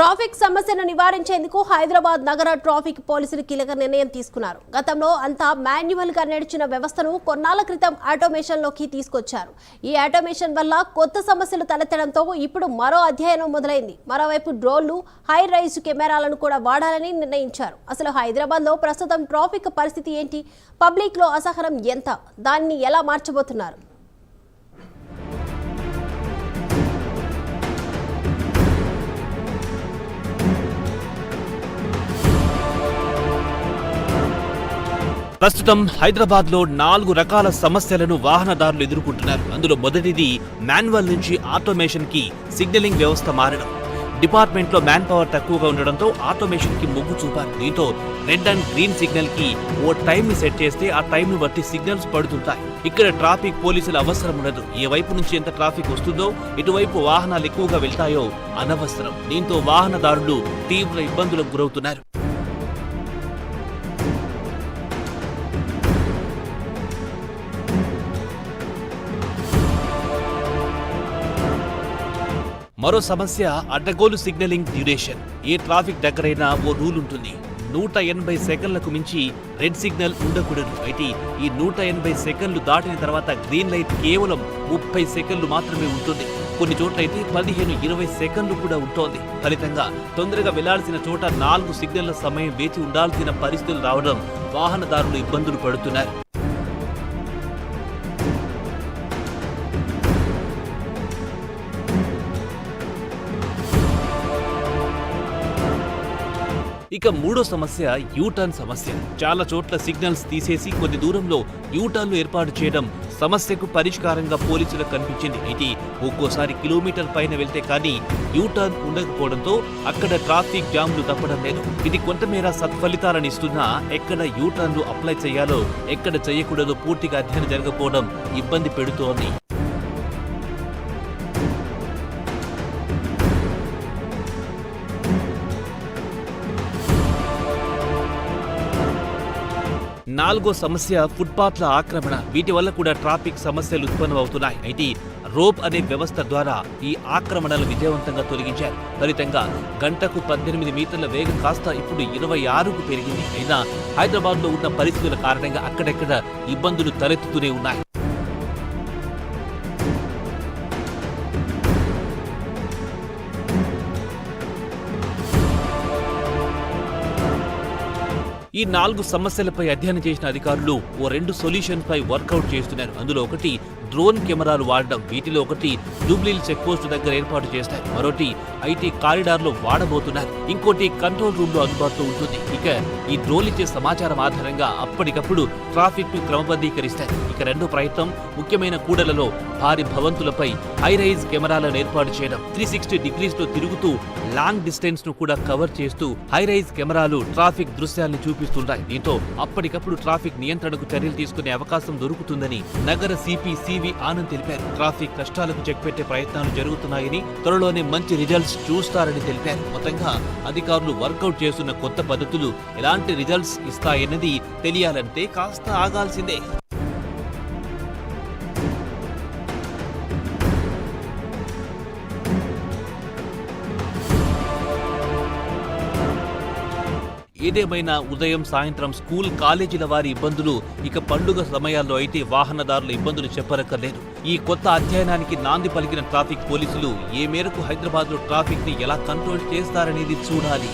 Traffic సమస్యను నివారించేందుకు హైదరాబాద్ నగర ట్రాఫిక్ పోలీసులు కీలక నిర్ణయం తీసుకున్నారు. గతంలో అంతా మాన్యువల్గా నడిచిన వ్యవస్థను కొన్నాళ్ళ క్రితం ఆటోమేషన్లోకి తీసుకొచ్చారు. ఈ ఆటోమేషన్ వల్ల కొత్త సమస్యలు తలెత్తడంతో ఇప్పుడు మరో అధ్యయనం మొదలైంది. మరోవైపు డ్రోన్లు హై రైజ్ కెమెరాలను కూడా వాడాలని నిర్ణయించారు. అసలు హైదరాబాద్లో ప్రస్తుతం ట్రాఫిక్ పరిస్థితి ఏంటి? పబ్లిక్లో అసహనం ఎంత? దాన్ని ఎలా మార్చబోతున్నారు? ప్రస్తుతం హైదరాబాద్లో నాలుగు రకాల సమస్యలను వాహనదారులు ఎదుర్కొంటున్నారు. అందులో మొదటిది మాన్యువల్ నుంచి ఆటోమేషన్కి సిగ్నలింగ్ వ్యవస్థ మారడం. డిపార్ట్మెంట్లో మ్యాన్ పవర్ తక్కువగా ఉండడంతో ఆటోమేషన్కి మొగ్గు చూపారు. దీంతో రెడ్ అండ్ గ్రీన్ సిగ్నల్కి ఓ టైం ని సెట్ చేస్తే ఆ టైం ని బట్టి సిగ్నల్స్ పడుతుంటాయి. ఇక్కడ ట్రాఫిక్ పోలీసుల అవసరం ఉండదు. ఏ వైపు నుంచి ఎంత ట్రాఫిక్ వస్తుందో ఇటువైపు వాహనాలు ఎక్కువగా వెళ్తాయో అనవసరం. దీంతో వాహనదారులు తీవ్ర ఇబ్బందులకు గురవుతున్నారు. మరో సమస్య అడ్డగోలు సిగ్నలింగ్ డ్యూరేషన్ ఏ ట్రాఫిక్ దగ్గరైనా ఓ రూల్ ఉంటుంది. నూట ఎనభై సెకండ్లకు మించి రెడ్ సిగ్నల్ ఉండకూడదు. అయితే ఈ నూట ఎనభై సెకండ్లు దాటిన తర్వాత గ్రీన్ లైట్ కేవలం ముప్పై సెకండ్లు మాత్రమే ఉంటుంది. కొన్ని చోట్లయితే పదిహేను ఇరవై సెకండ్లు కూడా ఉంటోంది. ఫలితంగా తొందరగా వెళ్ళాల్సిన చోట నాలుగు సిగ్నళ్ళ సమయం వేచి ఉండాల్సిన పరిస్థితులు రావడం వాహనదారులు ఇబ్బందులు పడుతున్నారు. ఇక మూడో సమస్య యూటర్న్ సమస్య. చాలా చోట్ల సిగ్నల్స్ తీసేసి కొద్ది దూరంలో యూటర్న్లు ఏర్పాటు చేయడం సమస్యకు పరిష్కారంగా పోలీసులకు కనిపించింది అయితే ఒక్కోసారి కిలోమీటర్ పైన వెళ్తే కానీ యూటర్న్ ఉండకపోవడంతో అక్కడ ట్రాఫిక్ జామ్లు తప్పడం లేదు. ఇది కొంతమేర సత్ఫలితాలను ఇస్తున్నా ఎక్కడ యూటర్న్లు అప్లై చేయాలో ఎక్కడ చేయకూడదో పూర్తిగా అధ్యయనం జరగకపోవడం ఇబ్బంది పెడుతోంది. నాలుగో సమస్య ఫుట్పాత్ల ఆక్రమణ. వీటి వల్ల కూడా ట్రాఫిక్ సమస్యలు ఉత్పన్నమవుతున్నాయి. అయితే రోప్ అనే వ్యవస్థ ద్వారా ఈ ఆక్రమణలు విజయవంతంగా తొలగించారు. ఫలితంగా గంటకు పద్దెనిమిది మీటర్ల వేగం కాస్త ఇప్పుడు ఇరవై ఆరుకు పెరిగింది. అయినా హైదరాబాద్లో ఉన్న పరిస్థితుల కారణంగా అక్కడెక్కడ ఇబ్బందులు తలెత్తుతూనే ఉన్నాయి. ఈ నాలుగు సమస్యలపై అధ్యయనం చేసిన అధికారులు ఓ రెండు సొల్యూషన్ పై వర్కౌట్ చేస్తున్నారు. అందులో ఒకటి డ్రోన్ కెమెరాలు వాడడం వీటిలో ఒకటి జూబ్లీల్ చెక్ పోస్ట్ దగ్గర ఏర్పాటు చేస్తారు. మరోటి ఐటీ కారిడార్లో వాడబోతున్నారు. ఇంకోటి కంట్రోల్ రూమ్లో అందుబాటులో ఉంటుంది. ఇక ఈ డ్రోన్ ఇచ్చే సమాచారం ఆధారంగా అప్పటికప్పుడు ట్రాఫిక్ను క్రమబద్ధీకరిస్తారు. ఇక రెండో ప్రయత్నం ముఖ్యమైన కూడలలో భారీ భవంతులపై హై రైజ్ కెమెరాలను ఏర్పాటు చేయడం. త్రీ సిక్స్టీ డిగ్రీస్లో తిరుగుతూ లాంగ్ డిస్టెన్స్ను కూడా కవర్ చేస్తూ హైరైజ్ కెమెరాలు ట్రాఫిక్ దృశ్యాలను కనిపిస్తుంటాయి. దీంతో అప్పటికప్పుడు ట్రాఫిక్ నియంత్రణకు చర్యలు తీసుకునే అవకాశం దొరుకుతుందని నగర సిపి సివి ఆనంద్ తెలిపారు. ట్రాఫిక్ కష్టాలకు చెక్ పెట్టే ప్రయత్నాలు జరుగుతున్నాయని త్వరలోనే మంచి రిజల్ట్స్ చూస్తారని తెలిపారు. మొత్తంగా అధికారులు వర్కౌట్ చేస్తున్న కొత్త పద్ధతులు ఎలాంటి రిజల్ట్స్ ఇస్తాయన్నది తెలియాలంటే కాస్త ఆగాల్సిందే. ఏదేమైనా ఉదయం సాయంత్రం స్కూల్ కాలేజీల వారి ఇబ్బందులు ఇక పండుగ సమయాల్లో అయితే వాహనదారుల ఇబ్బందులు చెప్పరక్కర్లేదు. ఈ కొత్త అధ్యయనానికి నాంది పలికిన ట్రాఫిక్ పోలీసులు ఏ మేరకు హైదరాబాద్లో ట్రాఫిక్ని ఎలా కంట్రోల్ చేస్తారనేది చూడాలి.